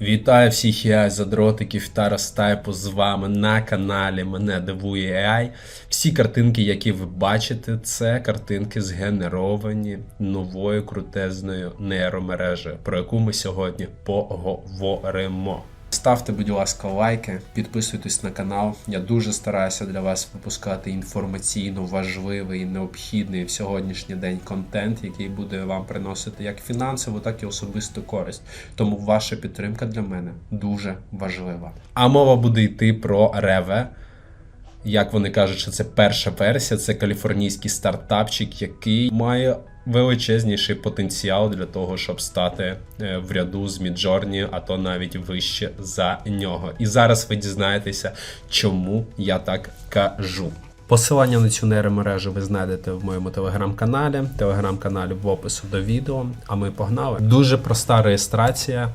Вітаю всіх AI задротиків та Ростайпу з вами на каналі Мене дивує AI. Всі картинки, які ви бачите, це картинки згенеровані новою крутезною нейромережею, про яку ми сьогодні поговоримо. Ставте, будь ласка, лайки, підписуйтесь на канал. Я дуже стараюся для вас випускати інформаційно важливий, необхідний в сьогоднішній день контент, який буде вам приносити як фінансову, так і особисту користь. Тому ваша підтримка для мене дуже важлива. А мова буде йти про Реве. Як вони кажуть, що це перша версія, це каліфорнійський стартапчик, який має величезніший потенціал для того, щоб стати е, в ряду з Міджорні, а то навіть вище за нього. І зараз ви дізнаєтеся, чому я так кажу. Посилання на цю нейромережу ви знайдете в моєму телеграм-каналі, телеграм-каналі в опису до відео. А ми погнали. Дуже проста реєстрація.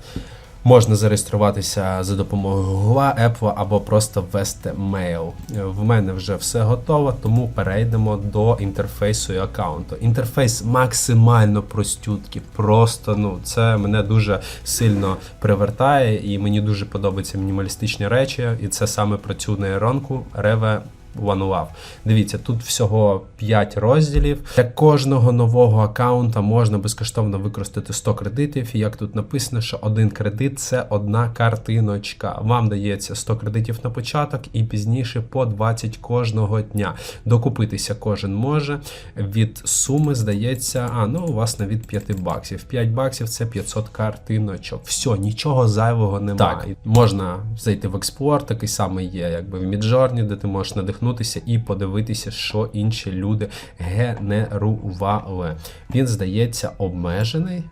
Можна зареєструватися за допомогою Google, Apple або просто ввести мейл. В мене вже все готово, тому перейдемо до інтерфейсу і аккаунту. Інтерфейс максимально простюткий, просто ну це мене дуже сильно привертає, і мені дуже подобаються мінімалістичні речі. І це саме про цю нейронку Reve One Дивіться, тут всього 5 розділів. Для кожного нового аккаунта можна безкоштовно використати 100 кредитів. І як тут написано, що один кредит це одна картиночка. Вам дається 100 кредитів на початок і пізніше по 20 кожного дня. Докупитися кожен може. Від суми здається, а ну власне від 5 баксів. 5 баксів це 500 картиночок. Все, нічого зайвого немає. Так, можна зайти в експлор, такий самий є, якби в Midjourney, де ти можеш надихнутися і подивитися, що інші люди генерували. Він здається обмежений.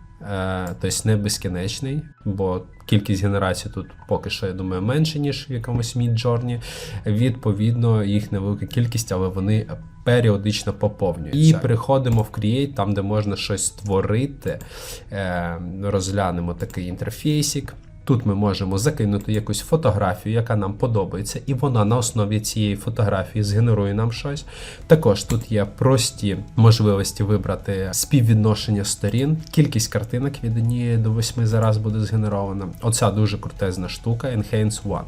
Тобто не безкінечний, бо кількість генерацій тут поки що, я думаю, менше, ніж в якомусь Midjourney. Відповідно, їх невелика кількість, але вони періодично поповнюються. І переходимо в Create, там, де можна щось створити. Е, Розглянемо такий інтерфейсик. Тут ми можемо закинути якусь фотографію, яка нам подобається, і вона на основі цієї фотографії згенерує нам щось. Також тут є прості можливості вибрати співвідношення сторін, кількість картинок від 1 до 8 зараз буде згенерована. Оця дуже крутезна штука Enhance One.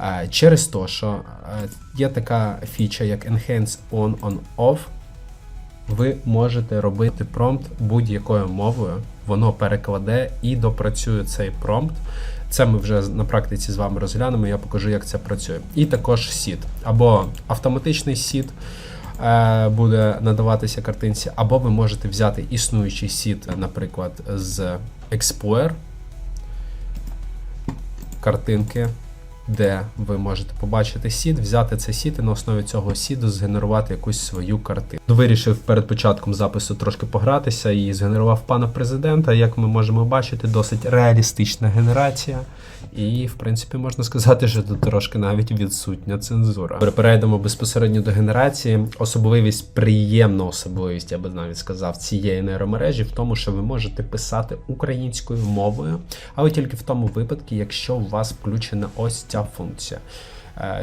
Е, Через те, що е, є така фіча, як Enhance On On Off. Ви можете робити промпт будь-якою мовою, воно перекладе і допрацює цей промпт. Це ми вже на практиці з вами розглянемо, я покажу, як це працює. І також сід. Або автоматичний сід е, буде надаватися картинці, або ви можете взяти існуючий сід, наприклад, з Explorer картинки де ви можете побачити сід, взяти цей сід і на основі цього сіду згенерувати якусь свою картину. Вирішив перед початком запису трошки погратися і згенерував пана президента. Як ми можемо бачити, досить реалістична генерація. І, в принципі, можна сказати, що тут трошки навіть відсутня цензура. Перейдемо безпосередньо до генерації. Особливість, приємна особливість, я би навіть сказав, цієї нейромережі в тому, що ви можете писати українською мовою, але тільки в тому випадку, якщо у вас включена ось ця функція.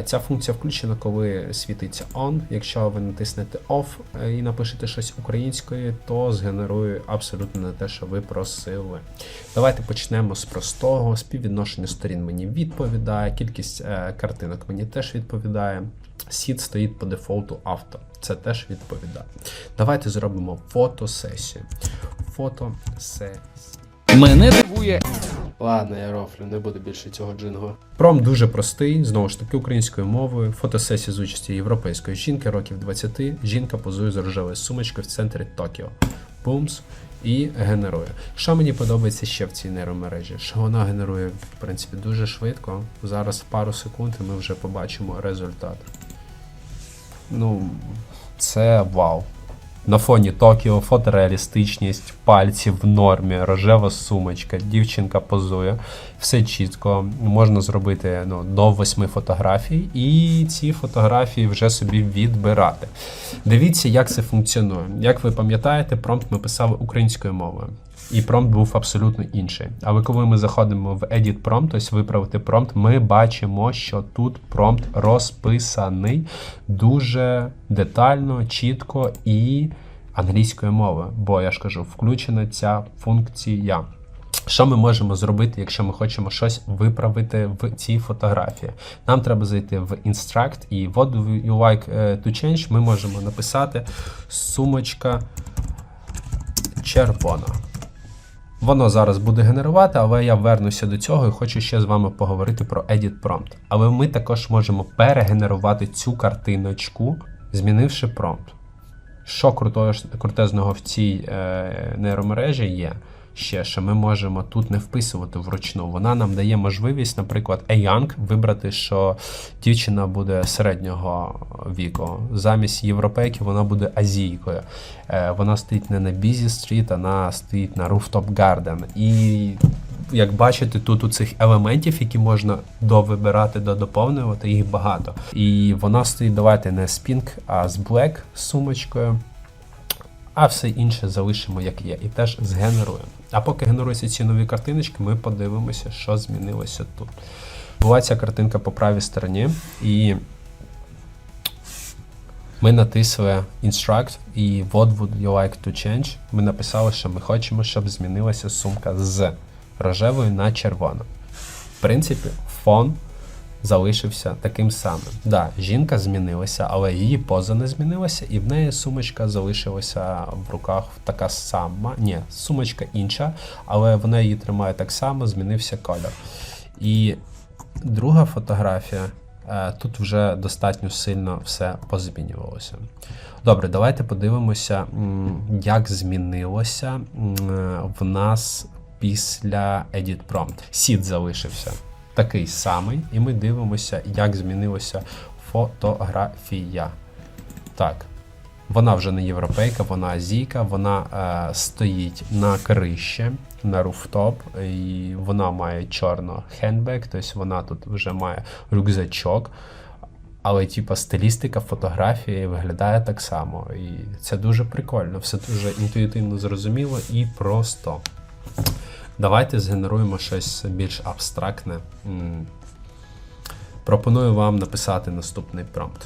Ця функція включена, коли світиться on. Якщо ви натиснете off і напишете щось українською, то згенерує абсолютно не те, що ви просили. Давайте почнемо з простого. Співвідношення сторін мені відповідає, кількість картинок мені теж відповідає. Сід стоїть по дефолту авто. Це теж відповідає. Давайте зробимо фотосесію. Фотосесія. Мене дивує. Ладно, я рофлю, не буде більше цього джингу. Пром дуже простий, знову ж таки, українською мовою. Фотосесія з участі європейської жінки, років 20. Жінка позує з рожевою сумочкою в центрі Токіо. Бумс. І генерує. Що мені подобається ще в цій нейромережі? Що вона генерує, в принципі, дуже швидко. Зараз пару секунд і ми вже побачимо результат. Ну, це вау. На фоні Токіо фотореалістичність, пальці в нормі, рожева сумочка, дівчинка позує. Все чітко. Можна зробити ну, до восьми фотографій, і ці фотографії вже собі відбирати. Дивіться, як це функціонує. Як ви пам'ятаєте, промпт ми писали українською мовою. І промпт був абсолютно інший. Але коли ми заходимо в Edit Prompt, тобто виправити промпт, ми бачимо, що тут промпт розписаний дуже детально, чітко і англійською мовою. Бо я ж кажу, включена ця функція. Що ми можемо зробити, якщо ми хочемо щось виправити в цій фотографії? Нам треба зайти в Instruct і what do you like е, to change ми можемо написати сумочка червона. Воно зараз буде генерувати, але я вернуся до цього і хочу ще з вами поговорити про Edit Prompt. Але ми також можемо перегенерувати цю картиночку, змінивши промпт. Що крутого, крутезного в цій е, нейромережі є? Ще що ми можемо тут не вписувати вручну. Вона нам дає можливість, наприклад, a young вибрати, що дівчина буде середнього віку. Замість європейки вона буде азійкою. Е, вона стоїть не на Busy Street, вона стоїть на Rooftop Garden. І як бачите, тут у цих елементів, які можна довибирати, додоповнювати, їх багато. І вона стоїть, давайте не з Pink, а з Black сумочкою. А все інше залишимо як є, і теж згенеруємо. А поки генеруються ці нові картиночки, ми подивимося, що змінилося тут. Була ця картинка по правій стороні, і ми натисли Instruct і What would you like to change? Ми написали, що ми хочемо, щоб змінилася сумка з рожевої на червону. В принципі, фон залишився таким самим. Да, жінка змінилася, але її поза не змінилася, і в неї сумочка залишилася в руках така сама. Ні, сумочка інша, але вона її тримає так само, змінився кольор. І друга фотографія. е, Тут вже достатньо сильно все позмінювалося. Добре, давайте подивимося, як змінилося в нас після Edit Prompt. Сід залишився такий самий, і ми дивимося, як змінилася фотографія. Так, вона вже не європейка, вона азійка, вона е, стоїть на криші, на руфтоп, і вона має чорно хендбек, тобто вона тут вже має рюкзачок. Але, типа, стилістика фотографії виглядає так само. І це дуже прикольно, все дуже інтуїтивно зрозуміло і просто. Давайте згенеруємо щось більш абстрактне. Пропоную вам написати наступний промпт.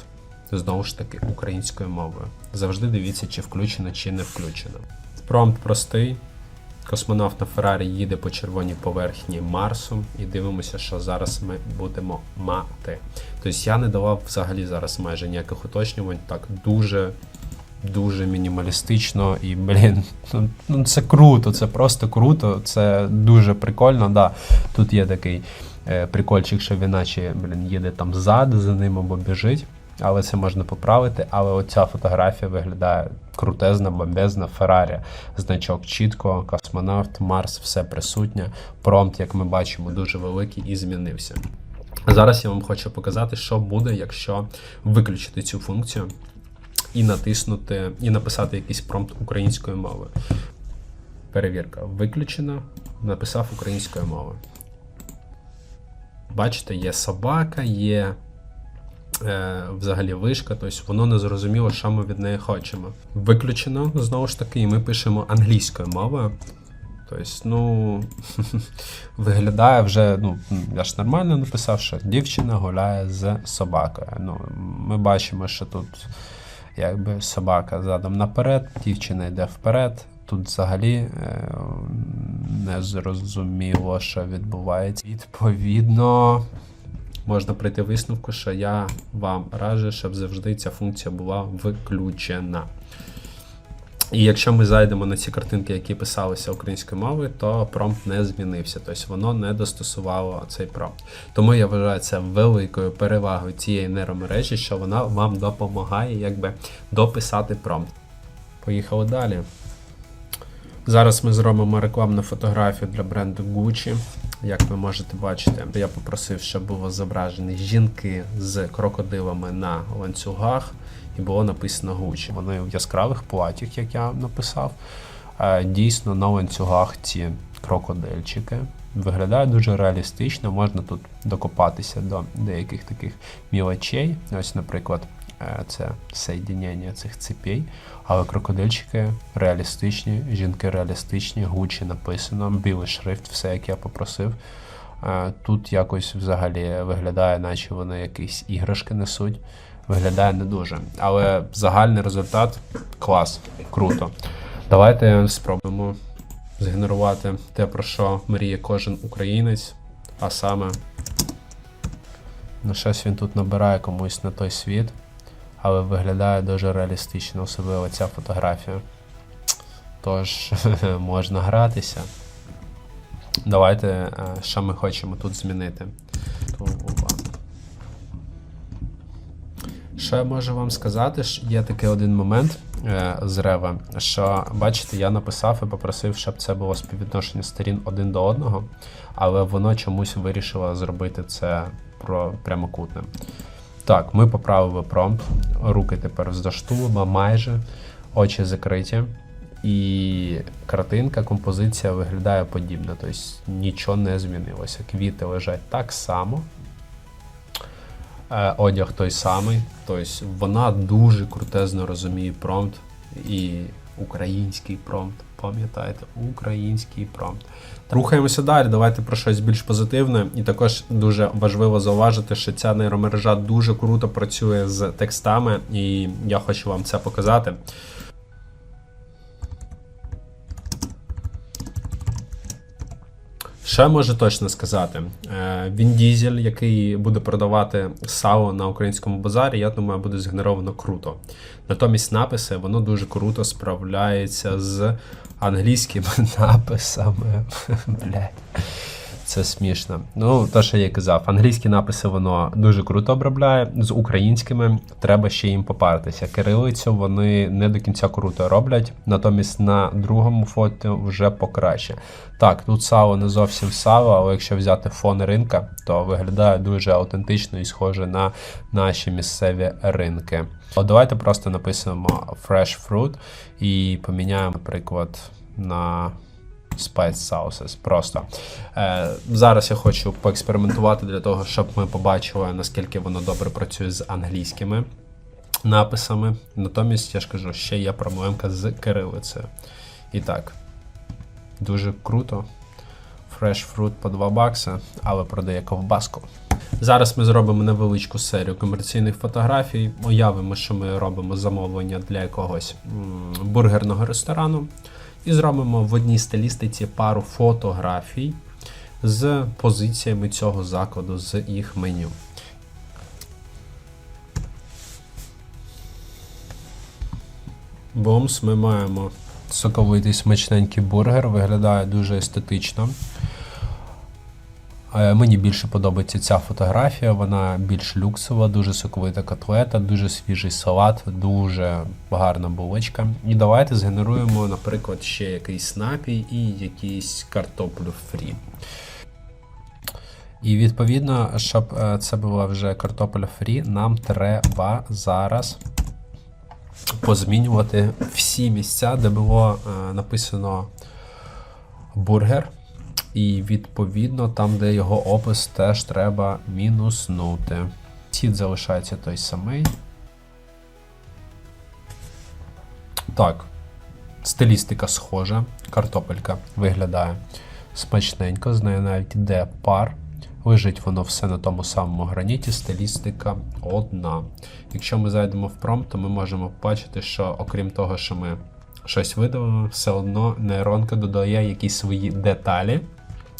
Знову ж таки, українською мовою. Завжди дивіться, чи включено, чи не включено. Промпт простий. Космонавт на Феррарі їде по червоній поверхні Марсу і дивимося, що зараз ми будемо мати. Тобто я не давав взагалі зараз майже ніяких уточнювань. Так, дуже дуже мінімалістично і, блін, ну, ну це круто, це просто круто, це дуже прикольно. Да. Тут є такий е, прикольчик, що він наче блін, їде там ззаду за ним або біжить. Але це можна поправити. Але оця фотографія виглядає крутезна, бомбезна, Феррарі. Значок чітко, космонавт, Марс, все присутнє. Промпт, як ми бачимо, дуже великий і змінився. Зараз я вам хочу показати, що буде, якщо виключити цю функцію і натиснути, і написати якийсь промпт українською мовою. Перевірка. Виключено. Написав українською мовою. Бачите, є собака, є е, взагалі вишка, тобто воно не зрозуміло, що ми від неї хочемо. Виключено, знову ж таки, і ми пишемо англійською мовою. Тобто, ну, виглядає вже, ну, я ж нормально написав, що дівчина гуляє з собакою. Ну, ми бачимо, що тут якби собака задом наперед, дівчина йде вперед. Тут взагалі е, не зрозуміло, що відбувається. Відповідно, можна прийти висновку, що я вам раджу, щоб завжди ця функція була виключена. І якщо ми зайдемо на ці картинки, які писалися українською мовою, то промпт не змінився, тобто воно не достосувало цей промпт. Тому я вважаю це великою перевагою цієї нейромережі, що вона вам допомагає якби дописати промпт. Поїхали далі. Зараз ми зробимо рекламну фотографію для бренду Gucci. Як ви можете бачити, я попросив, щоб було зображені жінки з крокодилами на ланцюгах, і було написано Gucci. Вони в яскравих платях, як я написав. Е, Дійсно, на ланцюгах ці крокодильчики. Виглядає дуже реалістично, можна тут докопатися до деяких таких мілочей. Ось, наприклад, це соєднення цих цепей. Але крокодильчики реалістичні, жінки реалістичні, Гучі написано, білий шрифт, все як я попросив. Е, Тут якось взагалі виглядає, наче вони якісь іграшки несуть. Виглядає не дуже. Але загальний результат клас, круто. Давайте спробуємо згенерувати те, про що мріє кожен українець, а саме. Ну, щось він тут набирає комусь на той світ, але виглядає дуже реалістично, особливо ця фотографія. Тож можна гратися. Давайте, е, що ми хочемо тут змінити. Що я можу вам сказати? Є такий один момент е, з Рева, що бачите, я написав і попросив, щоб це було співвідношення сторін один до одного, але воно чомусь вирішило зробити це прямокутним. Так, ми поправили промпт, руки тепер тулуба, майже, очі закриті. І картинка, композиція виглядає подібно, тобто нічого не змінилося. Квіти лежать так само. Е, одяг той самий. Тобто вона дуже крутезно розуміє промпт і український промпт. Пам'ятаєте, український промпт. Рухаємося далі. Давайте про щось більш позитивне. І також дуже важливо зауважити, що ця нейромережа дуже круто працює з текстами, і я хочу вам це показати. Я можу точно сказати? Е, Він Дізель, який буде продавати САО на українському базарі, я думаю, буде згенеровано круто. Натомість написи воно дуже круто справляється з англійськими написами. Блядь. Це смішно. Ну, то, що я казав, англійські написи воно дуже круто обробляє. З українськими треба ще їм попартися. Кирилицю вони не до кінця круто роблять, натомість на другому фото вже покраще. Так, тут сало не зовсім сало, але якщо взяти фон ринка, то виглядає дуже аутентично і схоже на наші місцеві ринки. От давайте просто напишемо Fresh Fruit і поміняємо, наприклад, на Spice Sauces. Просто. Е, зараз я хочу поекспериментувати для того, щоб ми побачили, наскільки воно добре працює з англійськими написами. Натомість, я ж кажу, ще є проблемка з кирилицею. І так, дуже круто. Fresh Fruit по 2 бакси, але продає ковбаску. Зараз ми зробимо невеличку серію комерційних фотографій. Уявимо, що ми робимо замовлення для якогось бургерного ресторану. І зробимо в одній стилістиці пару фотографій з позиціями цього закладу, з їх меню. Бомс, ми маємо соковитий смачненький бургер, виглядає дуже естетично. Е, Мені більше подобається ця фотографія, вона більш люксова, дуже соковита котлета, дуже свіжий салат, дуже гарна булочка. І давайте згенеруємо, наприклад, ще якийсь напій і якийсь картоплю фрі. І відповідно, щоб е, це була вже картопля фрі, нам треба зараз позмінювати всі місця, де було е, написано бургер. І відповідно, там, де його опис, теж треба мінуснути. Цід залишається той самий. Так. Стилістика схожа. Картопелька виглядає смачненько, з нею навіть йде пар. Лежить воно все на тому самому граніті, стилістика одна. Якщо ми зайдемо в промпт, то ми можемо побачити, що окрім того, що ми щось видавимо, все одно нейронка додає якісь свої деталі.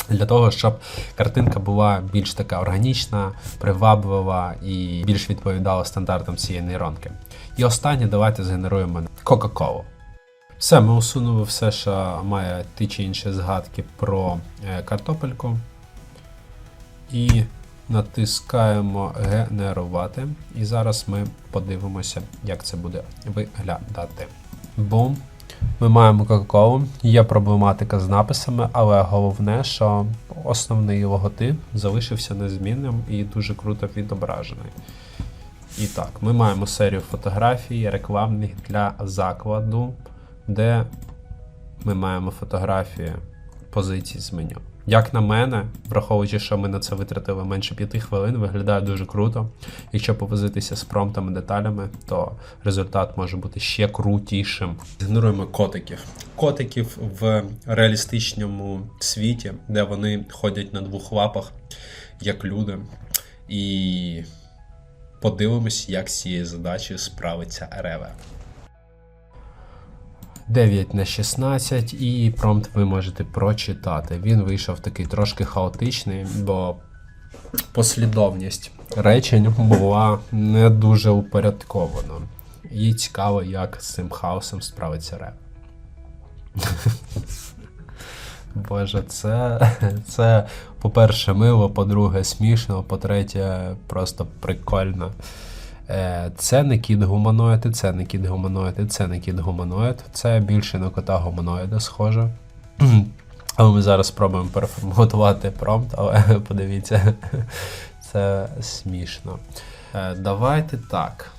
Для того, щоб картинка була більш така органічна, приваблива і більш відповідала стандартам цієї нейронки. І останнє, давайте згенеруємо Кока-Колу. Все, ми усунули все, що має ті чи інші згадки про е, картопельку. І натискаємо генерувати. І зараз ми подивимося, як це буде виглядати. Бум. Ми маємо Кока-Колу, є проблематика з написами, але головне, що основний логотип залишився незмінним і дуже круто відображений. І так, ми маємо серію фотографій рекламних для закладу, де ми маємо фотографії позицій з меню. Як на мене, враховуючи, що ми на це витратили менше 5 хвилин, виглядає дуже круто. Якщо повозитися з промптами, деталями, то результат може бути ще крутішим. Генеруємо котиків. Котиків в реалістичному світі, де вони ходять на двох лапах, як люди. І подивимось, як з цією задачею справиться Реве. 9 на 16 і промпт ви можете прочитати. Він вийшов такий трошки хаотичний, бо послідовність речень була не дуже упорядкована. І цікаво, як з цим хаосом справиться реп. Боже, це, це по-перше, мило, по-друге, смішно, по-третє, просто прикольно. Е, Це не кіт гуманоїд, це не кіт гуманоїд, це не кіт гуманоїд. Це більше на кота гуманоїда схоже. Але ми зараз спробуємо переформатувати промпт, але подивіться, це смішно. Е, Давайте так.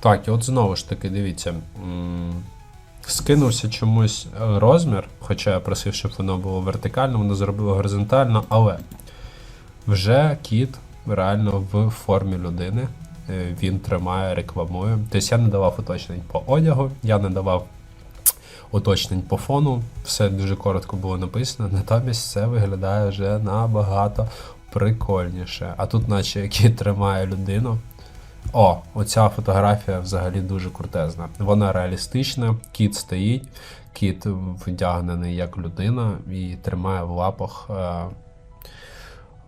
Так, і от знову ж таки, дивіться. Скинувся чомусь е, розмір, хоча я просив, щоб воно було вертикально, воно зробило горизонтально, але вже кіт реально в формі людини. Е, Він тримає, рекламує. Тобто я не давав уточнень по одягу, я не давав уточнень по фону. Все дуже коротко було написано, натомість це виглядає вже набагато прикольніше. А тут, наче кіт тримає людину. О, оця фотографія взагалі дуже крутезна. Вона реалістична, кіт стоїть, кіт вдягнений як людина і тримає в лапах е,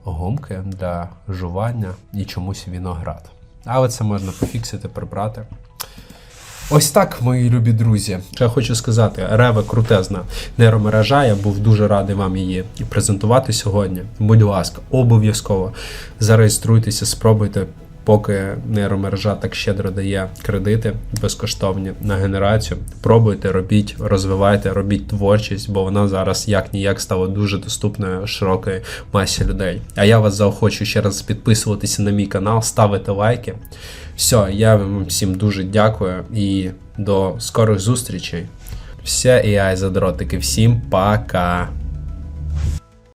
гумки для жування і чомусь виноград. Але це можна пофіксити, прибрати. Ось так, мої любі друзі. Я хочу сказати, Рева крутезна нейромережа. Я був дуже радий вам її презентувати сьогодні. Будь ласка, обов'язково зареєструйтеся, спробуйте, поки нейромережа так щедро дає кредити безкоштовні на генерацію. Пробуйте, робіть, розвивайте, робіть творчість, бо вона зараз як ніяк стала дуже доступною широкої масі людей. А я вас заохочу ще раз підписуватися на мій канал, ставити лайки. Все, я вам всім дуже дякую і до скорих зустрічей. Все AI задротики, всім пока!